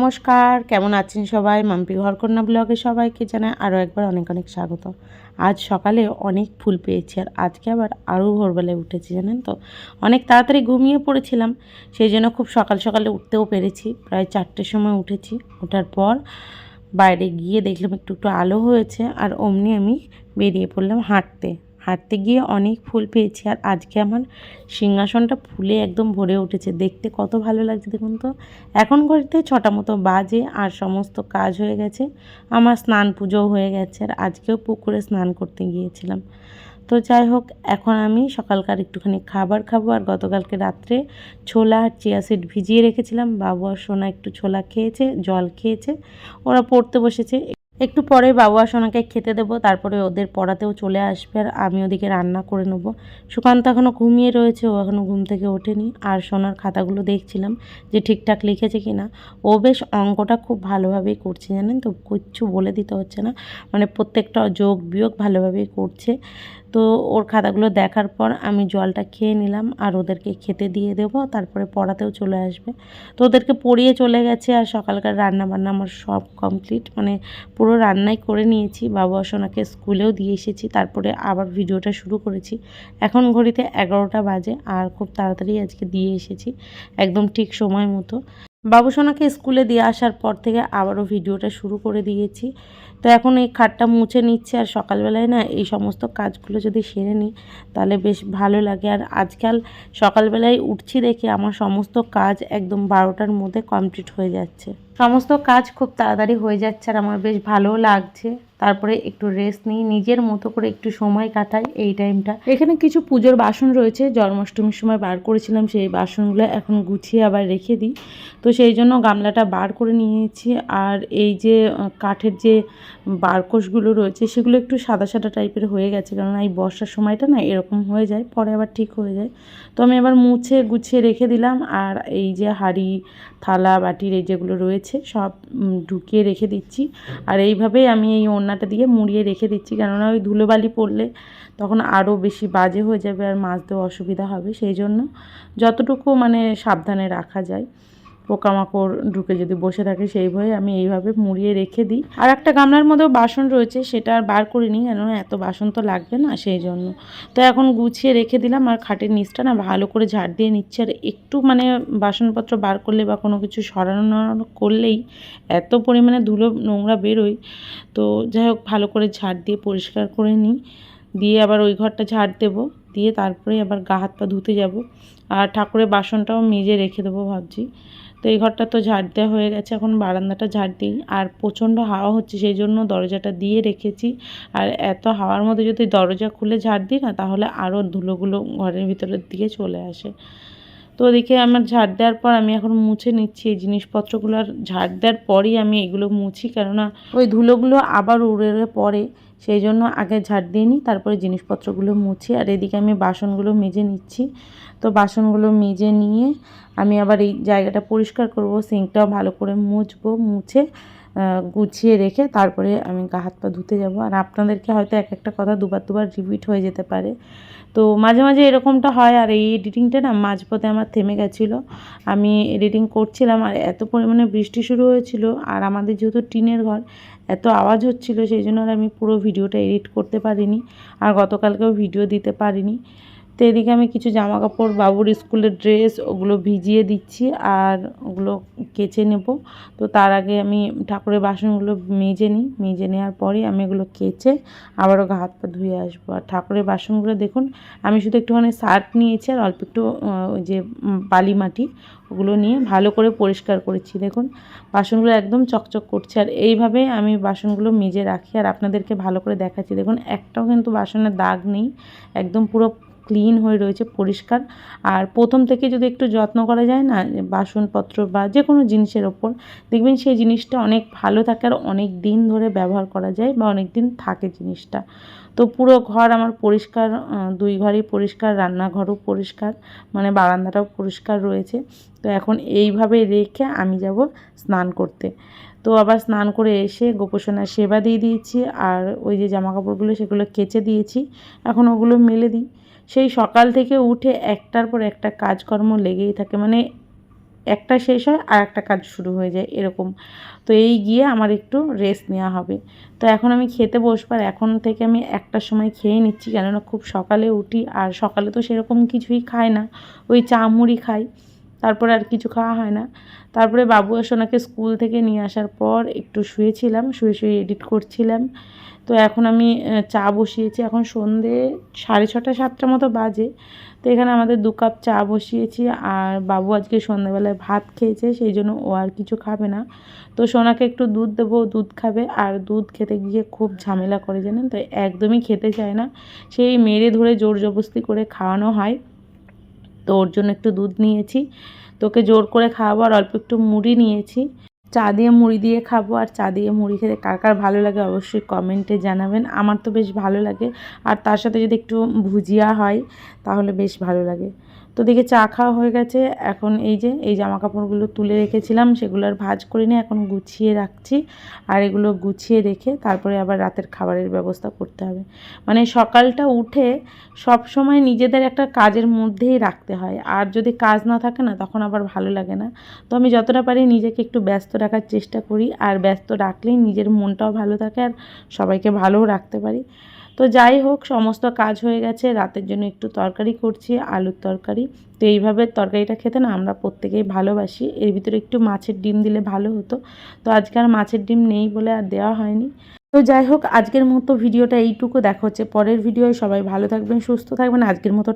নমস্কার, কেমন আছেন সবাই? মাম্পি ঘরকন্যা ব্লগে সবাইকে জানাই আরও একবার অনেক অনেক স্বাগত। আজ সকালে অনেক ফুল পেয়েছি আর আজকে আবার আরও ভোরবেলায় উঠেছি, জানেন তো? অনেক তাড়াতাড়ি ঘুমিয়ে পড়েছিলাম, সেই জন্য খুব সকাল সকালে উঠতেও পেরেছি। প্রায় চারটের সময় উঠেছি, ওঠার পর বাইরে গিয়ে দেখলাম একটু একটু আলো হয়েছে আর অমনি আমি বেরিয়ে পড়লাম হাঁটতে। হাঁটতে গিয়ে অনেক ফুল পেয়েছি। আর আজকে আমার সিংহাসনটা ফুলে একদম ভরে উঠেছে। দেখতে কত ভালো লাগছে দেখুন তো। এখন ঘড়িতে ছটা মতো বাজে আর সমস্ত কাজ হয়ে গেছে। আমার স্নান পুজোও হয়ে গেছে আর আজকেও পুকুরে স্নান করতে গিয়েছিলাম। তো যাই হোক, এখন আমি সকালকার একটুখানি খাবার খাব আর গতকালকে রাত্রে ছোলা আর চিয়া সিড ভিজিয়ে রেখেছিলাম। বাবু আর সোনা একটু ছোলা খেয়েছে, জল খেয়েছে, ওরা পড়তে বসেছে। একটু পরে বাবু সোনাকে খেতে দেবো, তারপরে ওদের পড়াতেও চলে আসবে আর আমি ওদিকে রান্না করে নেব। সুকান্ত এখনও ঘুমিয়ে রয়েছে, ও এখনও ঘুম থেকে ওঠেনি। আর সোনার খাতাগুলো দেখছিলাম যে ঠিকঠাক লিখেছে কি না ও বেশ অঙ্কটা খুব ভালোভাবেই করছে, জানেন তো? কিচ্ছু বলে দিতে হচ্ছে না। মানে প্রত্যেকটা যোগ বিয়োগ ভালোভাবেই করছে। তো ওর খাতাগুলো দেখার পর আমি জলটা খেয়ে নিলাম আর ওদেরকে খেতে দিয়ে দেবো, তারপরে পড়াতেও চলে আসবে। তো ওদেরকে পড়িয়ে চলে গেছে আর সকালকার রান্না বান্না আমার সব কমপ্লিট মানে পুরো রান্নাই করে নিয়েছি, বাবু সোনাকে স্কুলেও দিয়ে এসেছি, তারপরে আবার ভিডিওটা শুরু করেছি। এখন ঘড়িতে এগারোটা বাজে আর খুব তাড়াতাড়ি আজকে দিয়ে এসেছি, একদম ঠিক সময় মতো। বাবু সোনাকে স্কুলে দিয়ে আসার পর থেকে আবারও ভিডিওটা শুরু করে দিয়েছি। তো এখন এই খাটটা মুছে নিচ্ছে আর সকালবেলায় না এই সমস্ত কাজগুলো যদি সেরে নিই, তাহলে বেশ ভালো লাগে। আর আজকাল সকালবেলায় উঠছি দেখে আমার সমস্ত কাজ একদম বারোটার মধ্যে কমপ্লিট হয়ে যাচ্ছে। সমস্ত কাজ খুব তাড়াতাড়ি হয়ে যাচ্ছে আর আমার বেশ ভালোও লাগছে। তারপরে একটু রেস্ট নিই, নিজের মতো করে একটু সময় কাটাই এই টাইমটা এখানে কিছু পুজোর বাসন রয়েছে, জন্মাষ্টমীর সময় বার করেছিলাম, সেই বাসনগুলো এখন গুছিয়ে আবার রেখে দিই। তো সেই জন্য গামলাটা বার করে নিয়েছি, আর এই যে কাঠের যে বারকোষগুলো রয়েছে, সেগুলো একটু সাদা সাদা টাইপের হয়ে গেছে, কারণ এই বর্ষার সময়টা না এরকম হয়ে যায়, পরে আবার ঠিক হয়ে যায়। তো আমি এবার মুছে গুছিয়ে রেখে দিলাম, আর এই যে হাঁড়ি, থালা, বাটির এই যেগুলো রয়েছে, সব ঢুকিয়ে রেখে দিচ্ছি। আর এইভাবেই আমি এই ওড়নাটা দিয়ে মুড়িয়ে রেখে দিচ্ছি। কেননা ওই ধুলোবালি পড়লে তখন আরও বেশি বাজে হয়ে যাবে আর মাছতেও অসুবিধা হবে। সেই জন্য যতটুকু মানে সাবধানে রাখা যায়। পোকামাকড় ঢুকে যদি বসে থাকে সেই ভয়ে আমি এইভাবে মুড়িয়ে রেখে দিই। আর একটা গামলার মধ্যেও বাসন রয়েছে, সেটা আর বার করে নিই কেননা এত বাসন তো লাগবে না সেই জন্য। তো এখন গুছিয়ে রেখে দিলাম, আর খাটের নিচটা না ভালো করে ঝাড় দিয়ে নিচ্ছে। আর একটু মানে বাসনপত্র বার করলে বা কোনো কিছু সরানো করলেই এত পরিমাণে ধুলো নোংরা বেরোয়। তো যাই হোক, ভালো করে ঝাড় দিয়ে পরিষ্কার করে নিই। দিয়ে আবার ওই ঘরটা ঝাড় দেবো। দিয়ে তারপরে আবার গা হাত পা ধুতে যাব। আর ঠাকুরের বাসনটাও মেজে রেখে দেবো ভাবছি। তো এই ঘরটা তো ঝাড় দেওয়া হয়ে গেছে, এখন বারান্দাটা ঝাড় দিই। আর প্রচণ্ড হাওয়া হচ্ছে, সেই জন্য দরজাটা দিয়ে রেখেছি। আর এত হাওয়ার মধ্যে যদি দরজা খুলে ঝাড় দিই না, তাহলে আরও ধুলোগুলো ঘরের ভিতরের দিকে চলে আসে। তো ওদিকে আমার ঝাড় দেওয়ার পর আমি এখন মুছে নিচ্ছি। এই জিনিসপত্রগুলো আর ঝাড় দেওয়ার পরই আমি এগুলো মুছি, কেননা ওই ধুলোগুলো আবার উড়ে পড়ে। সেই জন্য আগে ঝাড় দিয়ে নিই, তারপরে জিনিসপত্রগুলো মুছি। আর এদিকে আমি বাসনগুলো মেজে নিচ্ছি। তো বাসনগুলো মেজে নিয়ে আমি আবার এই জায়গাটা পরিষ্কার করব, সিঙ্কটাও ভালো করে মুছবো, মুছে গুছিয়ে রেখে তারপরে আমি গা হাত পা ধুতে যাব। আর আপনাদেরকে হয়তো এক একটা কথা দুবার দুবার রিপিট হয়ে যেতে পারে। তো মাঝে মাঝে এরকমটা হয় আর এই এডিটিংটা না মাঝপথে আমার থেমে গেছিল। আমি এডিটিং করছিলাম আর এত পরিমাণে বৃষ্টি শুরু হয়েছিল আর আমাদের যেহেতু টিনের ঘর, এত আওয়াজ হচ্ছিল সেই জন্য আর আমি পুরো ভিডিওটা এডিট করতে পারিনি। আর গতকালকেও ভিডিও দিতে পারিনি। তো এদিকে আমি কিছু জামা কাপড় বাবুর স্কুলের ড্রেস ওগুলো ভিজিয়ে দিচ্ছি আর ওগুলো কেচে নেব। তো তার আগে আমি ঠাকুরের বাসনগুলো মেজে নিই। মেজে নেওয়ার পরেই আমি এগুলো কেচে আবারও গা হাত পা ধুয়ে আসব। আর ঠাকুরের বাসনগুলো দেখুন, আমি শুধু একটুখানি সার্ফ নিয়েছি আর অল্প একটু ওই যে বালি মাটি ওগুলো নিয়ে ভালো করে পরিষ্কার করেছি। দেখুন, বাসনগুলো একদম চকচক করছে। আর এইভাবে আমি বাসনগুলো মেজে রাখি। আর আপনাদেরকে ভালো করে দেখাচ্ছি। দেখুন, একটাও কিন্তু বাসনের দাগ নেই। একদম পুরো ক্লিন হয়ে রয়েছে, পরিষ্কার। আর প্রথম থেকে যদি একটু যত্ন করা যায় না, বাসনপত্র বা যে কোনো জিনিসের ওপর, দেখবেন সেই জিনিসটা অনেক ভালো থাকে আর অনেক দিন ধরে ব্যবহার করা যায় বা অনেক দিন থাকে জিনিসটা। তো পুরো ঘর আমার পরিষ্কার দুই ঘরই পরিষ্কার, রান্নাঘরও পরিষ্কার মানে বারান্দাটাও পরিষ্কার রয়েছে। তো এখন এইভাবে রেখে আমি যাব স্নান করতে। তো আবার স্নান করে এসে গোপোষণার সেবা দিয়ে দিয়েছি, আর ওই যে জামা কাপড়গুলো সেগুলো কেচে দিয়েছি, এখন ওগুলো মেলে দিই। সেই সকাল থেকে উঠে একটার পর একটা কাজকর্ম লেগেই থাকে। মানে একটা শেষ হয় আর একটা কাজ শুরু হয়ে যায় এরকম। তো এই গিয়ে আমার একটু রেস্ট নেওয়া হবে। তো এখন আমি খেতে বসবার এখন থেকে আমি একটার সময় খেয়ে নিচ্ছি। কেননা খুব সকালে উঠি আর সকালে তো সেরকম কিছুই খাই না। ওই চা মুড়ি খাই। তারপরে আর কিছু খাওয়া হয় না। তারপরে বাবু সোনাকে স্কুল থেকে নিয়ে আসার পর একটু শুয়েছিলাম, শুয়ে শুয়ে এডিট করছিলাম। তো এখন আমি চা বসিয়েছি। এখন সন্ধে সাড়ে ছটা, সাতটা মতো বাজে। তো এখানে আমাদের দু কাপ চা বসিয়েছি। আর বাবু আজকে সন্ধ্যাবেলায় ভাত খেয়েছে, সেই জন্য ও আর কিছু খাবে না। তো সোনাকে একটু দুধ দেবো দুধ খাবে। আর দুধ খেতে গিয়ে খুব ঝামেলা করে জানেন তো, একদমই খেতে চায় না। সেই মেরে ধরে জোর জবস্তি করে খাওয়ানো হয়। তো ওর জন্য একটু দুধ নিয়েছি। তোকে জোর করে খাওয়াবো আর অল্প একটু মুড়ি নিয়েছি। চা দিয়ে মুড়ি দিয়ে খাব আর চা দিয়ে মুড়ি খেতে কার কার ভালো লাগে অবশ্যই কমেন্টে জানাবেন। আমার তো বেশ ভালো লাগে। আর তার সাথে যদি একটু ভুজিয়া হয়, তাহলে বেশ ভালো লাগে। তো দেখে চা খাওয়া হয়ে গেছে। এখন এই যে, এই জামা কাপড়গুলো তুলে রেখেছিলাম সেগুলো আর ভাঁজ করে নিয়ে এখন গুছিয়ে রাখছি। আর এগুলো গুছিয়ে রেখে তারপরে আবার রাতের খাবারের ব্যবস্থা করতে হবে। মানে সকালটা উঠে সব সময় নিজেদের একটা কাজের মধ্যেই রাখতে হয়। আর যদি কাজ না থাকে না, তখন আবার ভালো লাগে না। তো আমি যতটা পারি নিজেকে একটু ব্যস্ত রাখার চেষ্টা করি। আর ব্যস্ত রাখলেই নিজের মনটাও ভালো থাকে আর সবাইকে ভালোও রাখতে পারি। তো যাই হোক, সমস্ত কাজ হয়ে গেছে। রাতের জন্য একটু তরকারি করছি, আলুর তরকারি। তো এইভাবে তরকারিটা খেতে না আমরা প্রত্যেকেই ভালোবাসি। এর ভিতরে একটু মাছের ডিম দিলে ভালো হতো। তো আজকে আর মাছের ডিম নেই বলে আর দেওয়া হয়নি। তো যাই হোক, আজকের মতো ভিডিওটা এইটুকু। দেখা হচ্ছে পরের ভিডিওয়। সবাই ভালো থাকবেন, সুস্থ থাকবেন। আজকের মতো